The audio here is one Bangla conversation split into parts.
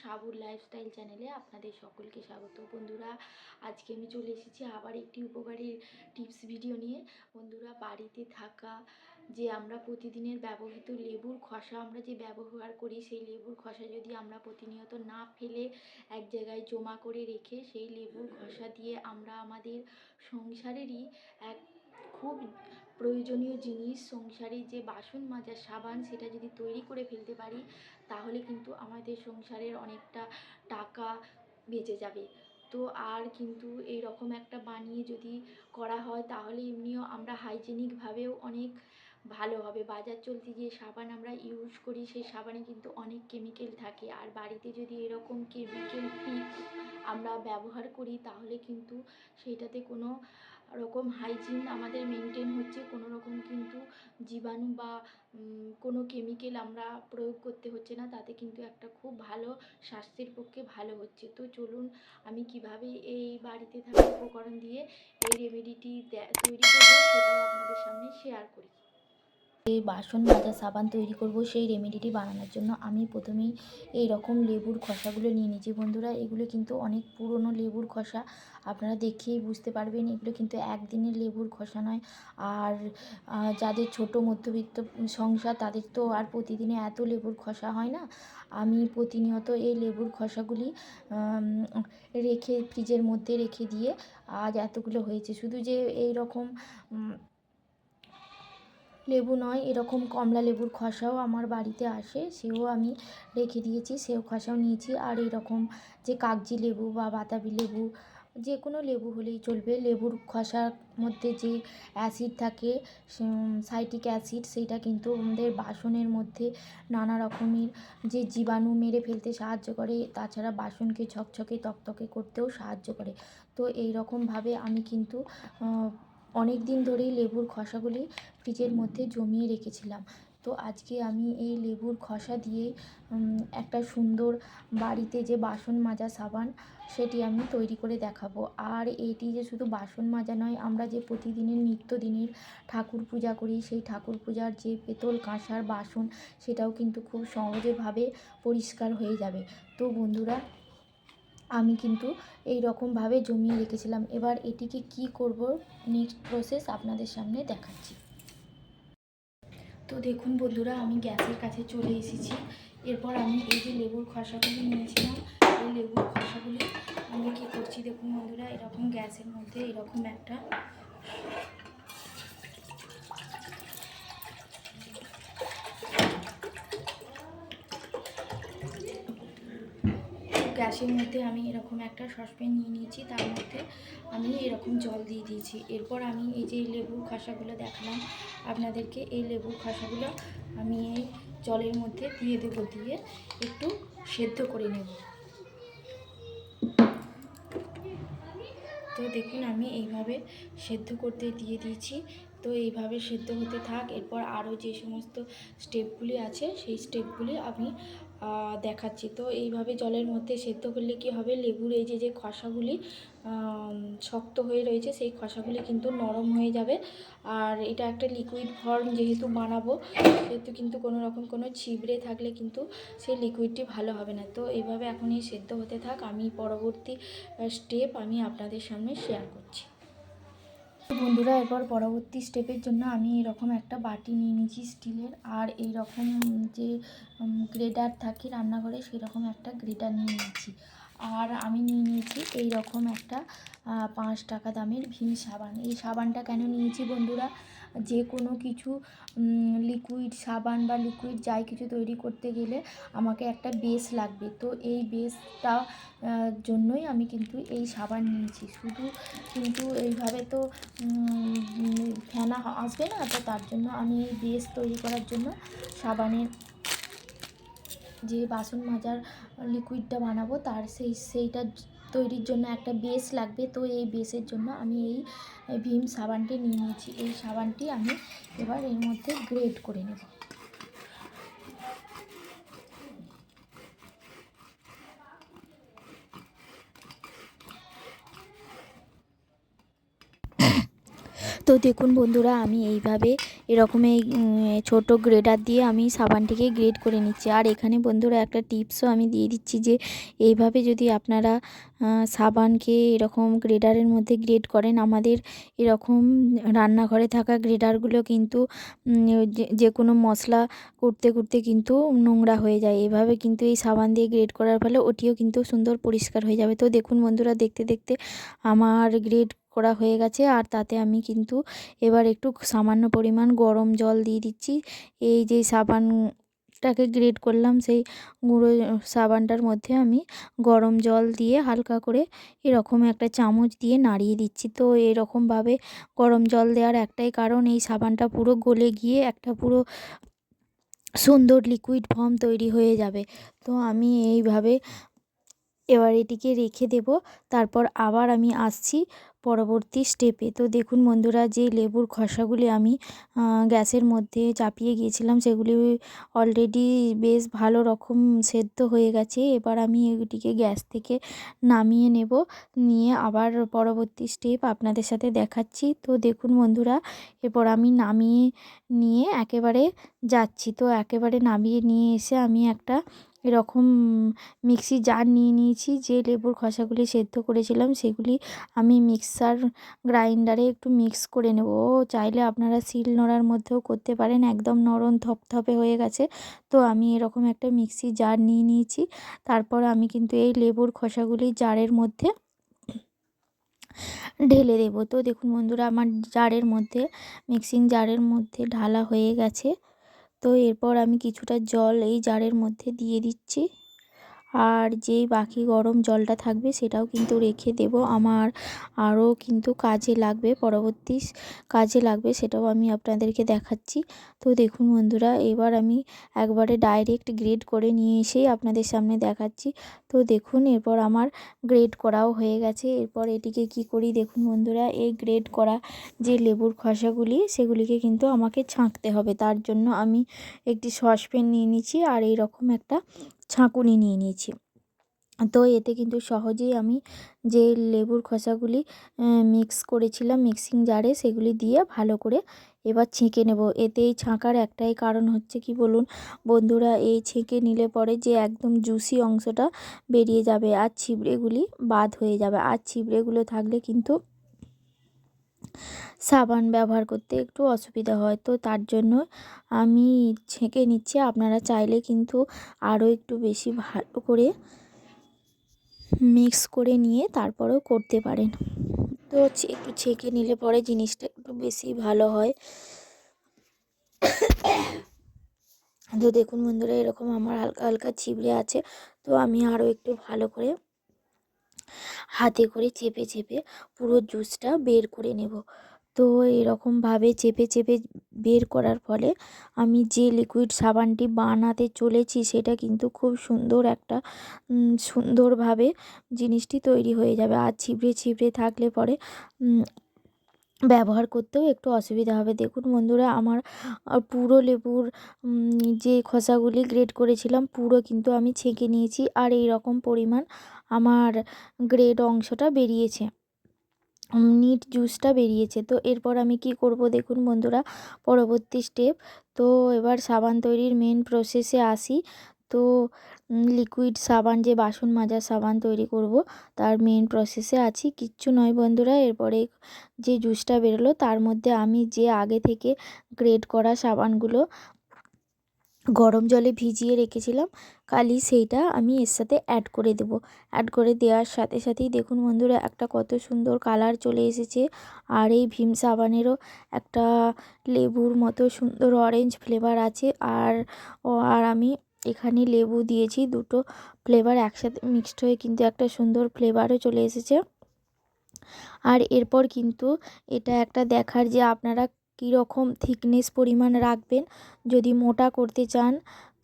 সাবুর লাইফস্টাইল চ্যানেলে আপনাদের সকলকে স্বাগত। বন্ধুরা, আজকে আমি চলে এসেছি আবার একটি উপকারী টিপস ভিডিও নিয়ে। বন্ধুরা, বাড়িতে থাকা যে আমরা প্রতিদিনের ব্যবহৃত লেবুর খসা, আমরা যে ব্যবহার করি, সেই লেবুর খসা যদি আমরা প্রতিনিয়ত না ফেলে এক জায়গায় জমা করে রেখে, সেই লেবুর খসা দিয়ে আমরা আমাদের সংসারেরই এক খুব প্রয়োজনীয় জিনিস, সংসারে যে বাসন মাজার, সাবান সেটা যদি তৈরি করে ফেলতে পারি, তাহলে কিন্তু আমাদের সংসারের অনেকটা টাকা বেঁচে যাবে। তো আর কিন্তু এই রকম একটা বানিয়ে যদি করা হয়, তাহলে এমনিও আমরা হাইজেনিকভাবেও অনেক ভালো হবে। বাজার চলতি যে সাবান আমরা ইউজ করি, সেই সাবানে কিন্তু অনেক কেমিক্যাল থাকে। আর বাড়িতে যদি এরকম কেমিক্যাল আমরা ব্যবহার করি, তাহলে কিন্তু সেইটাতে কোনো রকম হাইজিন আমাদের মেনটেন হচ্ছে। কোনো রকম কিন্তু জীবাণু বা কোনো কেমিক্যাল আমরা প্রয়োগ করতে হচ্ছে না। তাতে কিন্তু একটা খুব ভালো স্বাস্থ্যের পক্ষে ভালো হচ্ছে। তো চলুন আমি কীভাবে এই বাড়িতে থাকা উপকরণ দিয়ে এই রেমেডিটি তৈরি করব সেটাও আপনাদের সামনে শেয়ার করি। এই বাসন মাজা, সাবান তৈরি করব, সেই রেমেডিটি বানানোর জন্য আমি প্রথমেই এই রকম লেবুর খসাগুলো নিয়ে নিয়েছি বন্ধুরা। এগুলো কিন্তু অনেক পুরনো লেবুর খসা, আপনারা দেখেই বুঝতে পারবেন। এগুলো কিন্তু একদিনের লেবুর খসা নয়। আর যাদের ছোট মধ্যবিত্ত সংসার, তাদের তো আর প্রতিদিনে এত লেবুর খসা হয় না। আমি প্রতিনিয়ত এই লেবুর খসাগুলি রেখে, ফ্রিজের মধ্যে রেখে দিয়ে আজ এতগুলো হয়েছে। শুধু যে এই রকম লেবু নয়, এরকম কমলা লেবুর খসাও আমার বাড়িতে আসে, সেও আমি রেখে দিয়েছি, সেও খসাও নিয়েছি, আর এরকম যে কাগজি লেবু বা বাতাবি লেবু, যে কোনো লেবু হলেই চলবে। লেবুর খসার মধ্যে যে অ্যাসিড থাকে সাইটিক অ্যাসিড, সেইটা কিন্তু আমাদের বাসনের মধ্যে নানা রকমের যে জীবাণু মেরে ফেলতে সাহায্য করে, তাছাড়া বাসনকে ঝকঝকে, তকতকে করতেও সাহায্য করে। তো এই রকমভাবে আমি কিন্তু অনেক দিন ধরেই লেবুর খসাগুলি ফ্রিজের মধ্যে জমিয়ে রেখেছিলাম। তো আজকে আমি এই লেবুর খসা দিয়ে একটা সুন্দর বাড়িতে যে বাসন মাজা সাবান, সেটি আমি তৈরি করে দেখাবো। আর এটি যে শুধু বাসন মাজা নয়, আমরা যে প্রতিদিনের নিত্যদিনের ঠাকুর পূজা করি, সেই ঠাকুর পূজার যে পেতল কাঁসার বাসন, সেটাও কিন্তু খুব সহজেভাবে পরিষ্কার হয়ে যাবে। তো বন্ধুরা আমি কিন্তু এই রকমভাবে জমিয়ে রেখেছিলাম। এবার এটিকে কি করব? নেক্সট প্রসেস আপনাদের সামনে দেখাচ্ছি। তো দেখুন বন্ধুরা, আমি গ্যাসের কাছে চলে এসেছি। এরপর আমি এই যে লেবুর খসাগুলি নিয়েছিলাম, এই লেবুর খসাগুলি আমি কী করছি? দেখুন বন্ধুরা, এরকম গ্যাসের মধ্যে এরকম একটা গ্যাসের মধ্যে আমি এরকম একটা সসপ্যান নিয়ে নিয়েছি, তার মধ্যে আমি এরকম জল দিয়ে দিয়েছি। এরপর আমি এই যে লেবুর খসাগুলো দেখালাম আপনাদেরকে, এই লেবুর খসাগুলো আমি এই জলের মধ্যে দিয়ে দেবো, দিয়ে একটু সেদ্ধ করে নেব। তো দেখুন, আমি এইভাবে সেদ্ধ করতে দিয়ে দিয়েছি। তো এইভাবে সেদ্ধ হতে থাক। এরপর আরও যে সমস্ত স্টেপগুলি আছে, সেই স্টেপগুলি আমি দেখাচ্ছি। তো এইভাবে জলের মধ্যে সেদ্ধ করলে কি হবে? লেবুর এই যে যে খসাগুলি শক্ত হয়ে রয়েছে, সেই খসাগুলি কিন্তু নরম হয়ে যাবে। আর এটা একটা লিকুইড ফর্ম যেহেতু বানাবো, সেহেতু কিন্তু কোনো রকম কোনো ছিবড়ে থাকলে কিন্তু সেই লিকুইডটি ভালো হবে না। তো এইভাবে এখন এই সেদ্ধ হতে থাক। আমি পরবর্তী স্টেপ আমি আপনাদের সামনে শেয়ার করছি। বন্ধুরা, এরপর পরবর্তী স্টেপের জন্য আমি এরকম একটা বাটি নিয়ে নিয়েছি স্টিলের আর এই রকম যে গ্রেডার থাকে রান্নাঘরে, সেরকম একটা গ্রেডার নিয়ে নিয়েছি। আর আমি নিয়ে নিয়েছি এই রকম একটা পাঁচ টাকা দামের ভীম সাবান। এই সাবানটা কেন নিয়েছি বন্ধুরা? যে কোনো কিছু লিকুইড সাবান বা লিকুইড যাই কিছু তৈরি করতে গেলে আমাকে একটা বেস লাগবে। তো এই বেসটা জন্যই আমি কিন্তু এই সাবান নিয়েছি। শুধু কিন্তু এইভাবে তো ফেনা আসবে না, তো তার জন্য আমি এই বেস তৈরি করার জন্য সাবানের যে বাসন মাজার লিকুইডটা বানাবো, তার সেই, সেইটা তৈরির জন্য একটা বেস লাগবে। তো এই বেসের জন্য আমি এই ভীম সাবানটি নিয়ে নিয়েছি। এই সাবানটি আমি এবার এর মধ্যে গ্রেড করে নেব। তো দেখুন বন্ধুরা, আমি এইভাবে এরকম এই ছোটো গ্রেডার দিয়ে আমি সাবানটিকে গ্রেড করে নিচ্ছি। আর এখানে বন্ধুরা একটা টিপসও আমি দিয়ে দিচ্ছি যে, এইভাবে যদি আপনারা সাবানকে এরকম গ্রেডারের মধ্যে গ্রেড করেন, আমাদের এরকম রান্নাঘরে থাকা গ্রেডারগুলো কিন্তু যে কোনো মশলা করতে করতে কিন্তু নোংরা হয়ে যায়। এভাবে কিন্তু এই সাবান দিয়ে গ্রেড করার ফলে ওটিও কিন্তু সুন্দর পরিষ্কার হয়ে যাবে। তো দেখুন বন্ধুরা, দেখতে দেখতে আমার গ্রেড করা হয়ে গেছে। আর তাতে আমি কিন্তু এবার একটু সামান্য পরিমাণ গরম জল দিয়ে দিচ্ছি। এই যে সাবানটাকে গ্রেড করলাম, সেই গুঁড়ো সাবানটার মধ্যে আমি গরম জল দিয়ে হালকা করে এরকম একটা চামচ দিয়ে নাড়িয়ে দিচ্ছি। তো এরকমভাবে গরম জল দেওয়ার একটাই কারণ, এই সাবানটা পুরো গলে গিয়ে একটা পুরো সুন্দর লিকুইড ফর্ম তৈরি হয়ে যাবে। তো আমি এইভাবে এবার এটিকে রেখে দেব। তারপর আবার আমি আসছি পরবর্তী স্টেপে তো দেখুন বন্ধুরা, যে লেবুর খসাগুলি আমি গ্যাসের মধ্যে চাপিয়ে গিয়েছিলাম, সেগুলি অলরেডি বেশ ভালো রকম সেদ্ধ হয়ে গেছে। এবার আমি এটিকে গ্যাস থেকে নামিয়ে নেব, নিয়ে আবার পরবর্তী স্টেপ আপনাদের সাথে দেখাচ্ছি। তো দেখুন বন্ধুরা, এরপর আমি নামিয়ে, নিয়ে একেবারে যাচ্ছি। তো একেবারে নামিয়ে নিয়ে এসে আমি একটা এরকম মিক্সি জার নিয়ে নিয়েছি, যে লেবুর খসাগুলি সেদ্ধ করেছিলাম সেগুলি আমি মিক্সার গ্রাইন্ডারে একটু মিক্স করে নেব। চাইলে আপনারা শিল নোড়ার মধ্যেও করতে পারেন, একদম নরম থপথপে হয়ে গেছে। তো আমি এরকম একটা মিক্সি জার নিয়ে নিয়েছি। তারপর আমি কিন্তু এই লেবুর খসাগুলি জারের মধ্যে ঢেলে দেব। তো দেখুন বন্ধুরা, আমার জারের মধ্যে, মিক্সিং জারের মধ্যে ঢালা হয়ে গেছে। তো এরপর আমি কিছুটা জল এই জারের মধ্যে দিয়ে দিচ্ছি। আর যেই বাকি গরম জলটা থাকবে সেটাও কিন্তু রেখে দেব। আমার আরও কিন্তু কাজে লাগবে, পরবর্তী কাজে লাগবে সেটাও আমি আপনাদেরকে দেখাচ্ছি। তো দেখুন বন্ধুরা, এবার আমি একবারে ডাইরেক্ট গ্রেড করে নিয়ে এসেই আপনাদের সামনে দেখাচ্ছি। তো দেখুন, এরপর আমার গ্রেড করাও হয়ে গেছে। এরপর এটিকে কি করি দেখুন বন্ধুরা, এই গ্রেড করা যে লেবুর খসাগুলি, সেগুলিকে কিন্তু আমাকে ছাঁকতে হবে। তার জন্য আমি একটি সসপ্যান নিয়ে নিচ্ছি আর এই রকম একটা ছাঁকুনি নিয়ে নিয়েছি। তো এতে কিন্তু সহজেই আমি যে লেবুর খোসাগুলি মিক্স করেছিলাম মিক্সিং জারে সেগুলি দিয়ে ভালো করে এবার ছেঁকে নেব। এতে এই ছাঁকার একটাই কারণ হচ্ছে কি বলুন? বন্ধুরা, এই ছেঁকে নিলে পরে যে একদম জুসি অংশটা বেরিয়ে যাবে আর ছিবড়েগুলি বাদ হয়ে যাবে। আর ছিবড়েগুলো থাকলে কিন্তু সাবান ব্যবহার করতে একটু অসুবিধা হয়। তো তার জন্য আমি ছেঁকে নিচ্ছি। আপনারা চাইলে কিন্তু আরও একটু বেশি ভালো করে মিক্স করে নিয়ে তারপরেও করতে পারেন। তো একটু ছেঁকে নিলে পরে জিনিসটা একটু বেশি ভালো হয়। তো দেখুন বন্ধুরা, এরকম আমার হালকা হালকা ছিবড়ে আছে। তো আমি আরও একটু ভালো করে হাতে করে চেপে চেপে পুরো জুসটা বের করে নেব। তো এরকমভাবে চেপে চেপে বের করার ফলে আমি যে লিকুইড সাবানটি বানাতে চলেছি সেটা কিন্তু খুব সুন্দর একটা সুন্দরভাবে জিনিসটি তৈরি হয়ে যাবে। আর ছিপড়ে ছিপড়ে থাকলে পরে ব্যবহার করতেও একটু অসুবিধা হবে। দেখুন বন্ধুরা, আমার পুরো লেবুর যে খোসাগুলি গ্রেড করেছিলাম, পুরো কিন্তু আমি ছেঁকে নিয়েছি আর এই রকম পরিমাণ আমার গ্রেড অংশটা বেরিয়েছে। নিট জুসটা বেরিয়েছে। তো এরপর আমি কি করব দেখুন বন্ধুরা, পরবর্তী স্টেপ তো এবার সাবান তৈরির মেন প্রসেসে আসি। তো লিকুইড সাবান, যে বাসন মাজার সাবান তৈরি করব, তার মেন প্রসেসে আছি। কিচ্ছু নয় বন্ধুরা, এরপরে যে জুসটা বেরোলো, তার মধ্যে আমি যে আগে থেকে গ্রেড করা সাবানগুলো গরম জলে ভিজিয়ে রেখেছিলাম কালি সেইটা আমি এর সাথে অ্যাড করে দেব। অ্যাড করে দেওয়ার সাথে সাথেই দেখুন বন্ধুরা, একটা কত সুন্দর কালার চলে এসেছে। আর এই ভীম সাবানেরও একটা লেবুর মতো সুন্দর অরেঞ্জ ফ্লেভার আছে। আর আর আমি এখানে লেবু দিয়েছি, দুটো ফ্লেভার একসাথে মিক্সড হয়ে কিন্তু একটা সুন্দর ফ্লেভারও চলে এসেছে। আর এরপর কিন্তু এটা একটা দেখার যে আপনারা কীরকম থিকনেস পরিমাণ রাখবেন, যদি মোটা করতে চান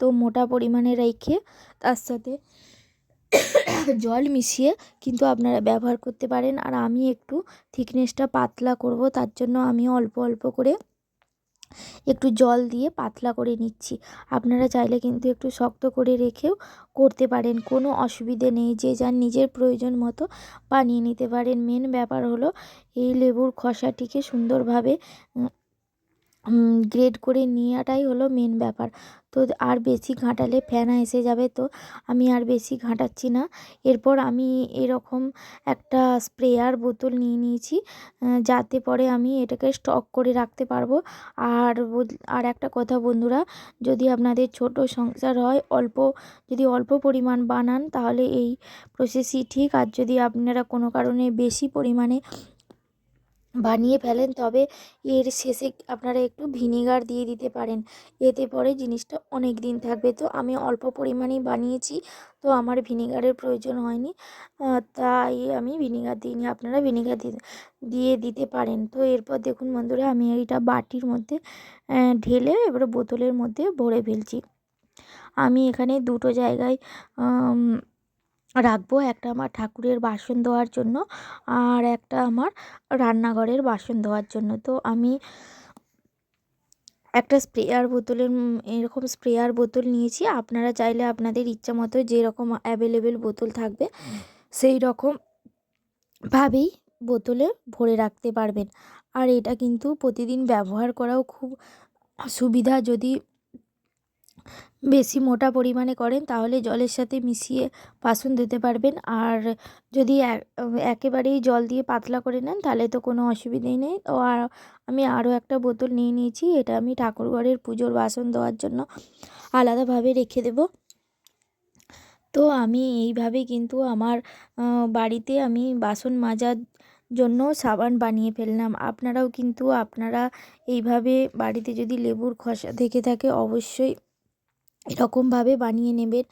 তো মোটা পরিমাণে রেখে তার সাথে জল মিশিয়ে কিন্তু আপনারা ব্যবহার করতে পারেন। আর আমি একটু থিকনেসটা পাতলা করব, তার জন্য আমি অল্প অল্প করে একটু জল দিয়ে পাতলা করে নিচ্ছি। আপনারা চাইলে কিন্তু একটু শক্ত করে রেখেও করতে পারেন। কোনো অসুবিধে নেই, যে যার নিজের প্রয়োজন মতো বানিয়ে নিতে পারেন। মেন ব্যাপার হলো এই লেবুর খসাটিকে সুন্দরভাবে গ্রেড করে নেওয়াটাই হলো মেন ব্যাপার। তো আর বেশি ঘাঁটালে ফেনা এসে যাবে তো আমি আর বেশি ঘাঁটাচ্ছি না। এরপর আমি এরকম একটা স্প্রেয়ার বোতল নিয়ে নিয়েছি যাতে পরে আমি এটাকে স্টক করে রাখতে পারব। আর আর একটা কথা বন্ধুরা, যদি আপনাদের ছোট সংসার হয়, অল্প, যদি অল্প পরিমাণ বানান, তাহলে এই প্রসেসই ঠিক। আর যদি আপনারা কোনো কারণে বেশি পরিমাণে বানিয়ে ফেলেন, তবে এর শেষে আপনারা একটু ভিনিগার দিয়ে দিতে পারেন। এতে পরে জিনিসটা অনেক দিন থাকবে। তো আমি অল্প পরিমাণেই বানিয়েছি, তো আমার ভিনিগারের প্রয়োজন হয়নি। তাই আমি ভিনিগার দিইনি আপনারা ভিনিগার দিয়ে দিতে পারেন। তো এরপর দেখুন বন্ধুরা, আমি এইটা বাটির মধ্যে ঢেলে এবারে বোতলের মধ্যে ভরে ফেলছি। আমি এখানে দুটো জায়গায় রাখব একটা আমার ঠাকুরের বাসন ধোয়ার জন্য আর একটা আমার রান্নাঘরের বাসন ধোয়ার জন্য। তো আমি একটা স্প্রেয়ার বোতলের এরকম স্প্রেয়ার বোতল নিয়েছি। আপনারা চাইলে আপনাদের ইচ্ছা মতো যেরকম অ্যাভেলেবেল বোতল থাকবে, সেই রকম ভাবেই বোতলে ভরে রাখতে পারবেন। আর এটা কিন্তু প্রতিদিন ব্যবহার করাও খুব সুবিধা যদি বেশি মোটা পরিমাণে করেন, তাহলে জলের সাথে মিশিয়ে বাসন ধুতে পারবেন। আর যদি একেবারেই জল দিয়ে পাতলা করে নেন, তাহলে তো কোনো অসুবিধেই নেই। ও আর আমি আরও একটা বোতল নিয়ে নিয়েছি, এটা আমি ঠাকুরঘরের পুজোর বাসন দেওয়ার জন্য আলাদাভাবে রেখে দেবো। তো আমি এইভাবে কিন্তু আমার বাড়িতে আমি বাসন মাজার জন্য সাবান বানিয়ে ফেললাম। আপনারাও কিন্তু, আপনারা এইভাবে বাড়িতে যদি লেবুর খসা থেকে থাকে, অবশ্যই এরকমভাবে বানিয়ে নেবেন।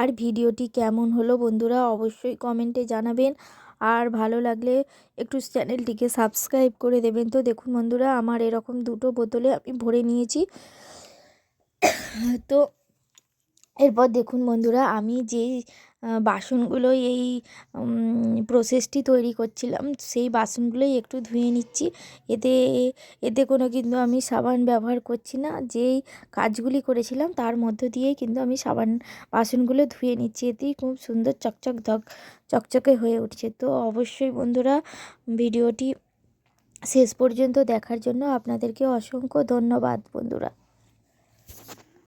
আর ভিডিওটি কেমন হলো বন্ধুরা অবশ্যই কমেন্টে জানাবেন। আর ভালো লাগলে একটু চ্যানেলটিকে সাবস্ক্রাইব করে দেবেন। তো দেখুন বন্ধুরা, আমার এরকম দুটো বোতলে আমি ভরে নিয়েছি। তো এরপর দেখুন বন্ধুরা, আমি যেই বাসনগুলো এই প্রসেসটি তৈরি করছিলাম। সেই বাসনগুলোই একটু ধুয়ে নিচ্ছি। এতে এতে কোনো কিন্তু আমি সাবান ব্যবহার করছি না। যেই কাজগুলি করেছিলাম তার মধ্য দিয়েই কিন্তু আমি সাবান বাসনগুলো ধুয়ে নিচ্ছি। এতেই খুব সুন্দর চকচক ধক, চকচকে হয়ে উঠছে। তো অবশ্যই বন্ধুরা, ভিডিওটি শেষ পর্যন্ত দেখার জন্য আপনাদেরকে অসংখ্য ধন্যবাদ বন্ধুরা।